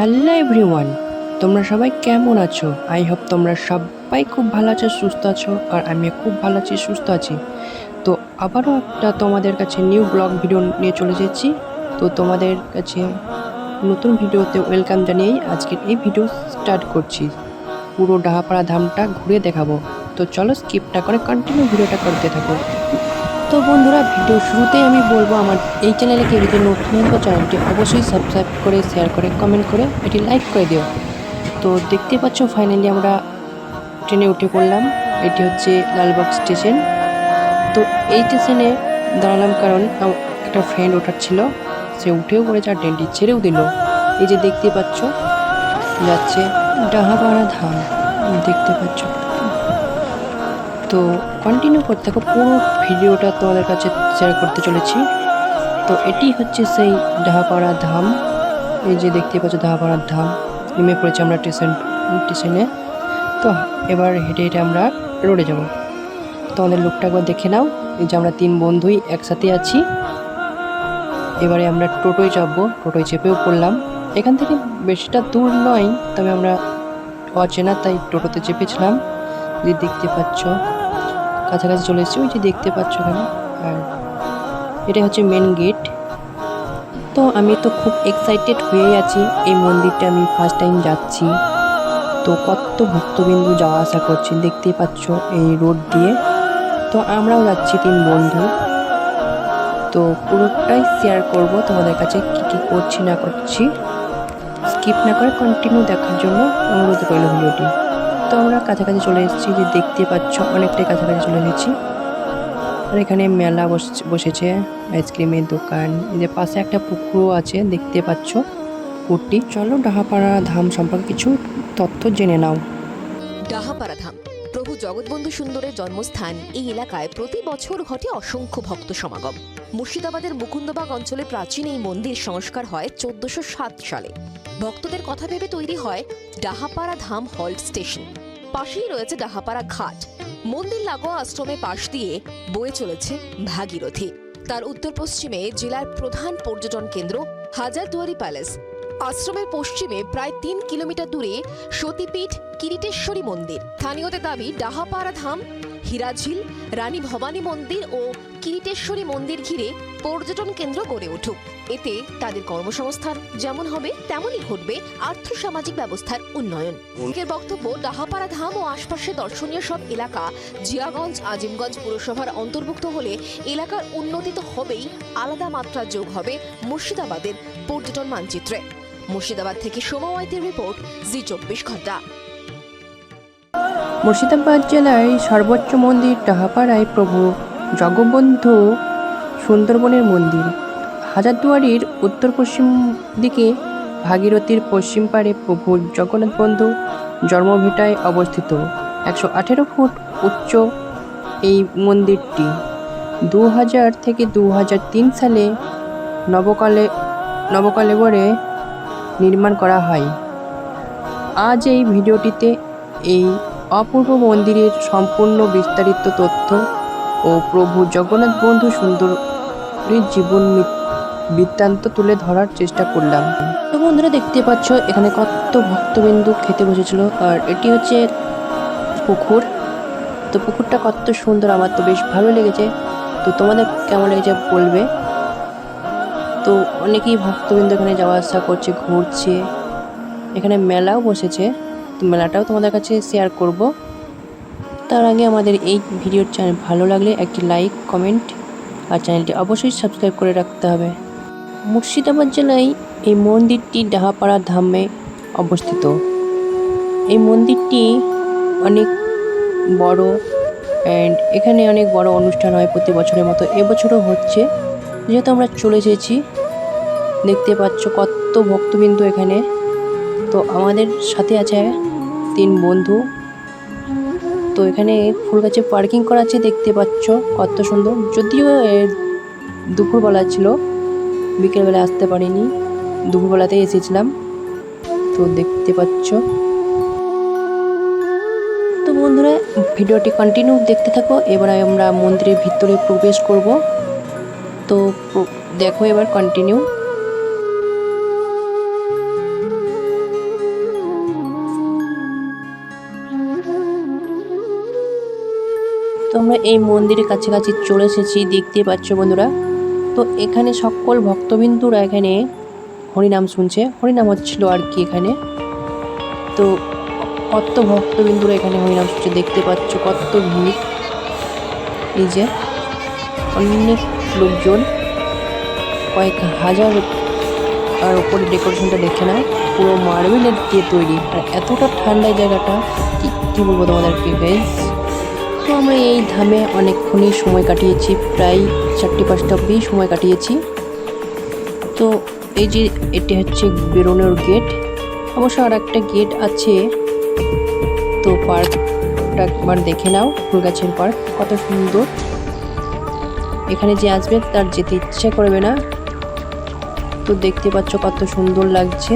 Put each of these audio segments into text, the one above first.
Hello everyone, তোমরা সবাই কেমন আছো? আই হোপ তোমরা সবাই খুব ভালো আছো, সুস্থ আছো, আর আমি খুব ভালো আছি, সুস্থ আছি। তো আবারও একটা তোমাদের কাছে নিউ ব্লগ ভিডিও নিয়ে চলে এসেছি। তো তোমাদের কাছে নতুন ভিডিওতে ওয়েলকাম জানিয়েই আজকের এই ভিডিও স্টার্ট করছি। পুরো ডাহাপাড়া ধামটা ঘুরে দেখাবো। তো চলো স্কিপটা করে কন্টিনিউ ভিডিওটা করতে থাকো। তো বন্ধুরা, ভিডিও শুরুতেই আমি বলব আমার এই চ্যানেলে কেউ যদি নতুন হয় তো চ্যানেলটি অবশ্যই সাবস্ক্রাইব করে শেয়ার করে কমেন্ট করে, এটি লাইক করে দিও। তো দেখতে পাচ্ছ ফাইনালি আমরা ট্রেনে উঠে পড়লাম। এটি হচ্ছে লালবাগ স্টেশন তো এই স্টেশনে দাঁড়ালাম কারণ একটা ফ্রেন্ড ওঠার ছিল। সে উঠেও পড়েছে আর ট্রেনটি ছেড়েও দিল। এই যে দেখতে পাচ্ছ, যাচ্ছে ডাহাপাড়া ধাম। দেখতে পাচ্ছ। তো কন্টিনিউ করতে থাকো, পুরো ভিডিওটা তোমাদের কাছে শেয়ার করতে চলেছি। তো এটি হচ্ছে সেই ডাহাপাড়া ধাম। এই যে দেখতে পাচ্ছ ডাহাপাড়ার ধাম, নেমে পড়েছি আমরা স্টেশন স্টেশনে তো এবার হেঁটে হেঁটে আমরা রোডে যাব। তোমাদের লোকটা একবার দেখে নাও। এই যে আমরা তিন বন্ধুই একসাথে আছি। এবারে আমরা টোটোয় চাপবো টোটোয় চেপেও পড়লাম। এখান থেকে বেশিটা দূর নয়, তবে আমরা অচেনা তাই টোটোতে চেপেছিলাম। যে দেখতে পাচ্ছ। কাছাকাছি চলে এসেছি, ওই যে দেখতে পাচ্ছ এখানে। আর এটা হচ্ছে মেন গেট তো আমি তো খুব এক্সাইটেড হয়েই আছি, এই মন্দিরটা আমি ফার্স্ট টাইম যাচ্ছি। তো কত ভক্তবিন্দু যাওয়া আসা করছি, দেখতেই পাচ্ছ এই রোড দিয়ে। তো আমরাও যাচ্ছি তিন বন্ধু। তো পুরোটাই শেয়ার করব, তোমাদের কাছে কী কী করছি না করছি। স্কিপ না করে কন্টিনিউ দেখার জন্য অনুরোধ করল ভিডিওটি। তো আমরা কাছাকাছি চলে এসেছি, যে দেখতে পাচ্ছ, অনেকটাই কাছাকাছি চলে এসেছি। আর এখানে মেলা বসে- বসেছে, আইসক্রিমের দোকান যে পাশে একটা পুকুরও আছে, দেখতে পাচ্ছ, পুকুরটি। চলো ডাহাপাড়া ধাম সম্পর্কে কিছু তথ্য জেনে নাও। ডাহাপাড়া ধাম, প্রভু জগৎবন্ধু সুন্দরের জন্মস্থান। এই এলাকায় প্রতি বছর ঘটে অসংখ্য ভক্ত সমাগম। মুর্শিদাবাদের মুকুন্দবাগ অঞ্চলে প্রাচীন এই মন্দির সংস্কার হয় চোদ্দশো সালে। ভক্তদের কথা ভেবে তৈরি হয় ডাহাপাড়া ধাম হল্ট স্টেশন। পাশেই রয়েছে ডাহাপাড়া ঘাট। মন্দির লাগোয়া আশ্রমে পাশ দিয়ে বয়ে চলেছে ভাগীরথী। তার উত্তর পশ্চিমে জেলার প্রধান পর্যটন কেন্দ্র হাজারদুয়ারি প্যালেস। আশ্রমের পশ্চিমে প্রায় তিন কিলোমিটার দূরে সতীপীঠ কিরিটেশ্বরী মন্দির। স্থানীয়দের দাবি, ডাহাপাড়া ধাম হীরাঝিল রানী ভবানী মন্দির ও কিরিটেশ্বরী মন্দির ঘিরে পর্যটন কেন্দ্র গড়ে উঠুক। এতে তাদের কর্মসংস্থান যেমন হবে, তেমনই ঘটবে আর্থসামাজিক ব্যবস্থার উন্নয়ন। এর বক্তব্য ডাহাপাড়া ধাম ও আশপাশের দর্শনীয় সব এলাকা, জিয়াগঞ্জ, আজিমগঞ্জ পুরসভার অন্তর্ভুক্ত হলে এলাকার উন্নতি তো হবেই, আলাদা মাত্রা যোগ হবে মুর্শিদাবাদের পর্যটন মানচিত্রে। মুর্শিদাবাদ থেকে সোমাওয়াইতের রিপোর্ট, জি চব্বিশ ঘণ্টা। মুর্শিদাবাদ জেলায় সর্বোচ্চ মন্দির টাহাপাড়ায় প্রভু জগবন্ধু সুন্দরবনের মন্দির। হাজারদুয়ারির উত্তর পশ্চিম দিকে ভাগীরথীর পশ্চিম পাড়ে প্রভু জগন্নাথ বন্ধু জন্মভিটায় অবস্থিত। একশো আঠেরো ফুট উচ্চ এই মন্দিরটি। দু হাজার থেকে দু হাজার তিন সালে নবকালে নবকালেবরে নির্মাণ করা হয়। আজ এই ভিডিওটিতে এই অপূর্ব মন্দিরের সম্পূর্ণ বিস্তারিত তথ্য ও প্রভু জগন্নাথ বন্ধু সুন্দরীর জীবন বৃত্তান্ত তুলে ধরার চেষ্টা করলাম। তো বন্ধুরা দেখতে পাচ্ছ, এখানে কত ভক্তবিন্দু খেতে বসেছিল। আর এটি হচ্ছে পুকুর। তো পুকুরটা কত সুন্দর, আমার তো বেশ ভালো লেগেছে। তো তোমাদের কেমন লেগেছে বলবে? তো অনেকেই ভক্তবিন্দু এখানে যাওয়া আসা করছে, ঘুরছে। এখানে মেলাও বসেছে। মেলাটাও তোমাদের কাছে শেয়ার করব। তার আগে আমাদের এই ভিডিওর চ্যানেল ভালো লাগলে একটি লাইক কমেন্ট আর চ্যানেলটি অবশ্যই সাবস্ক্রাইব করে রাখতে হবে। মুর্শিদাবাদ জেলায় এই মন্দিরটি ডাহাপাড়া ধামে অবস্থিত। এই মন্দিরটি অনেক বড় অ্যান্ড এখানে অনেক বড় অনুষ্ঠান হয় প্রতি বছরের মতো। এবছরও হচ্ছে। যেহেতু আমরা চলে এসেছি, দেখতে পাচ্ছ কত ভক্তবিন্দু এখানে। তো আমাদের সাথে আছে তিন বন্ধু। তো এখানে ফুল গাছে পার্কিং করা আছে, দেখতে পাচ্ছ কত সুন্দর। যদিও দুপুরবেলা ছিল, বিকেলবেলা আসতে পারিনি, দুপুরবেলাতে এসেছিলাম। তো দেখতে পাচ্ছ। তো বন্ধুরা, ভিডিওটি কন্টিনিউ দেখতে থাকো, এবার আমরা মন্দিরের ভিতরে প্রবেশ করব। তো দেখো এবার কন্টিনিউ তো আমরা এই মন্দিরের কাছাকাছি চলে এসেছি, দেখতে পাচ্ছ বন্ধুরা। তো এখানে সকল ভক্তবিন্দুরা এখানে হরিনাম শুনছে। হরিনাম হচ্ছিল আর কি এখানে। তো কত ভক্তবিন্দুরা এখানে হরিনাম শুনছে দেখতে পাচ্ছ, কত ভিড়। এই যে অনেক লোকজন, কয়েক হাজার আর ওপরে ডেকোরেশনটা দেখে না পুরো মার্বেলের দিয়ে তৈরি। আর এতটা ঠান্ডা জায়গাটা, কি বলব তোমাদেরকে গাইস তো আমরা এই ধামে অনেকক্ষণই সময় কাটিয়েছি, প্রায় চারটে পাঁচটা অব্দি সময় কাটিয়েছি। তো এই যে এটি হচ্ছে বেরোনোর গেট, অবশ্য আর একটা গেট আছে। তো পার্কটা একবার দেখে নাও, ফুলগাছের পার্ক, কত সুন্দর। এখানে যে আসবে তার যেতে ইচ্ছে করবে না। তো দেখতে পাচ্ছ কত সুন্দর লাগছে।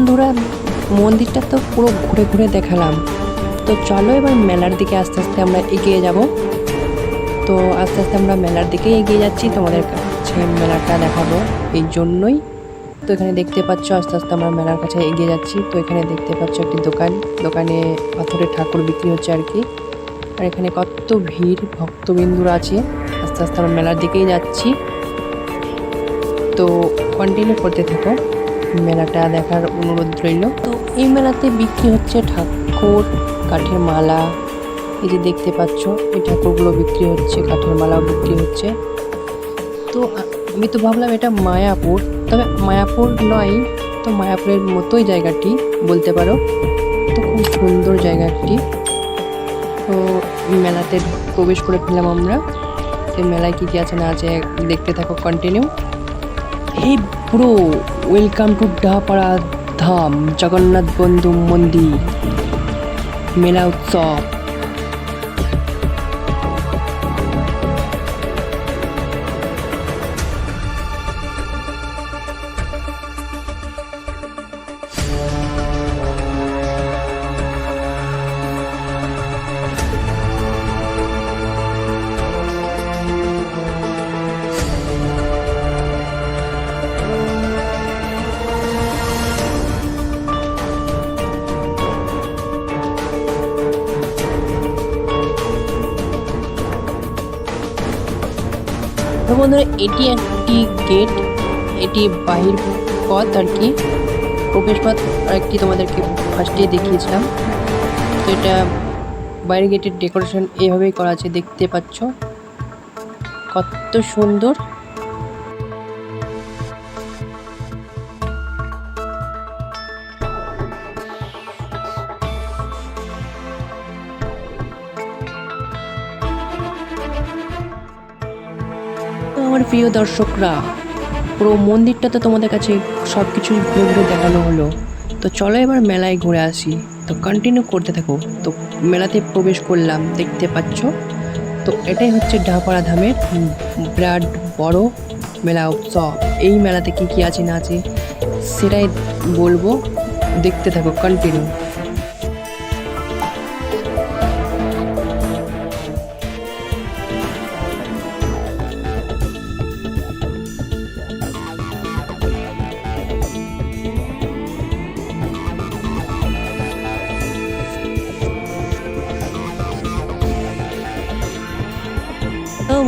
বন্ধুরা, মন্দিরটা তো পুরো ঘুরে ঘুরে দেখালাম। তো চলো এবার মেলার দিকে আস্তে আস্তে আমরা এগিয়ে যাব। তো আস্তে আস্তে আমরা মেলার দিকে এগিয়ে যাচ্ছি, তোমাদের কাছে মেলাটা দেখাবো এই জন্যই। তো এখানে দেখতে পাচ্ছ, আস্তে আস্তে আমরা মেলার কাছে এগিয়ে যাচ্ছি। তো এখানে দেখতে পাচ্ছ একটি দোকান। দোকানে পাথরের ঠাকুর বিক্রি হচ্ছে আর কি। আর এখানে কত ভিড়, ভক্তবিন্দুরা আছে। আস্তে আস্তে আমরা মেলার দিকেই যাচ্ছি। তো কন্টিনিউ করতে থাকো। মেলাটা দেখার অনুরোধ রইল। তো এই মেলাতে বিক্রি হচ্ছে ঠাকুর, কাঠের মালা, এই যে দেখতে পাচ্ছ, এই ঠাকুরগুলো বিক্রি হচ্ছে, কাঠের মালাও বিক্রি হচ্ছে। তো আমি তো ভাবলাম এটা মায়াপুর, তবে মায়াপুর নয়, তো মায়াপুরের মতোই জায়গাটি বলতে পারো। তো খুব সুন্দর জায়গাটি। তো মেলাতে প্রবেশ করে ফেললাম আমরা। মেলায় কী কী আছে না আছে দেখতে থাকো continue hey bro welcome to Dahapara Dham Jagannath বন্ধু মন্দির মেলা উৎসব। বন্ধুরা এটি একটি গেট এটি বাহির পথ আর কি। প্রবেশ পথ আর একটি তোমাদেরকে ফার্স্টে দেখিয়েছিলাম। তো এটা বাইরের গেটের ডেকোরেশন এভাবেই করা আছে, দেখতে পাচ্ছ। কত সুন্দর। আমার প্রিয় দর্শকরা, পুরো মন্দিরটা তো তোমাদের কাছে সব কিছু ঘুরে ঘুরে দেখানো হলো। তো চলো এবার মেলায় ঘুরে আসি। তো কন্টিনিউ করতে থাকো। তো মেলাতে প্রবেশ করলাম, দেখতে পাচ্ছ? তো এটাই হচ্ছে ডাপাড়া ধামের বিরাট বড় মেলা উৎসব। এই মেলাতে কি কি আছে না আছে, সেটাই বলব। দেখতে থাকো কন্টিনিউ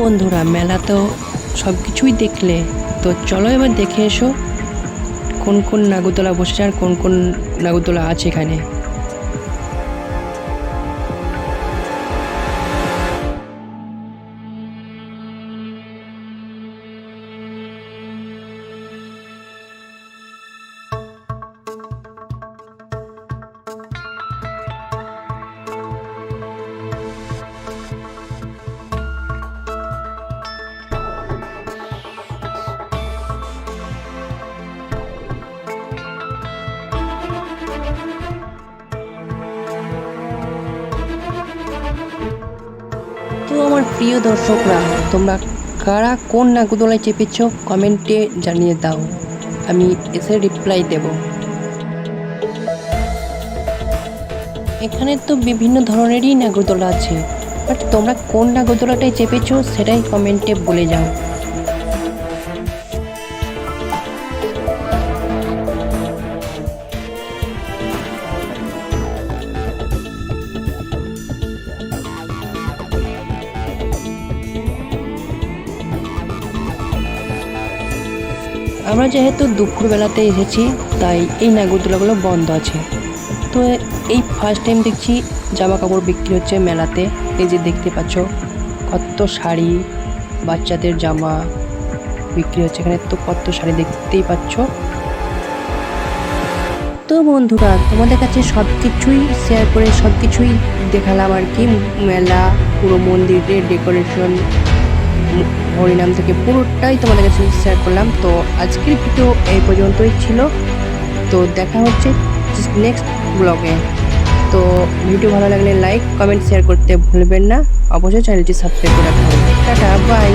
বন্ধুরা, মেলা তো সব কিছুই দেখলে। তো চলো এবার দেখে এসো, কোন কোন নাগুতলা বসেছে আর কোন কোন নাগুতলা আছে এখানে। প্রিয় দর্শকরা, তোমরা কারা কোন নাগুদোলায় চেপেছ কমেন্টে জানিয়ে দাও। আমি এসে রিপ্লাই দেব। এখানে তো বিভিন্ন ধরনেরই নাগরদোলা আছে বাট তোমরা কোন নাগরদোলাটায় চেপেছো সেটাই কমেন্টে বলে যাও। আমরা যেহেতু দুপুরবেলাতে এসেছি, তাই এই নাগরদোলাগুলো বন্ধ আছে। তো এই ফার্স্ট টাইম দেখছি জামা কাপড় বিক্রি হচ্ছে মেলাতে। এই যে দেখতে পাচ্ছ, কত শাড়ি, বাচ্চাদের জামা বিক্রি হচ্ছে এখানে। তো কত শাড়ি দেখতেই পাচ্ছ। তো বন্ধুরা, তোমাদের কাছে সব কিছুই শেয়ার করে সব কিছুই দেখালাম আর কি। মেলা, পুরো মন্দিরের ডেকোরেশন হরিনাম থেকে পুরোটাই তোমাদের কাছে শেয়ার করলাম। তো আজকের ভিডিও এই পর্যন্তই ছিল। তো দেখা হচ্ছে নেক্সট ব্লগে তো ভিডিও ভালো লাগলে লাইক কমেন্ট শেয়ার করতে ভুলবেন না। অবশ্যই চ্যানেলটি সাবস্ক্রাইব করে রাখবেন। Tata bye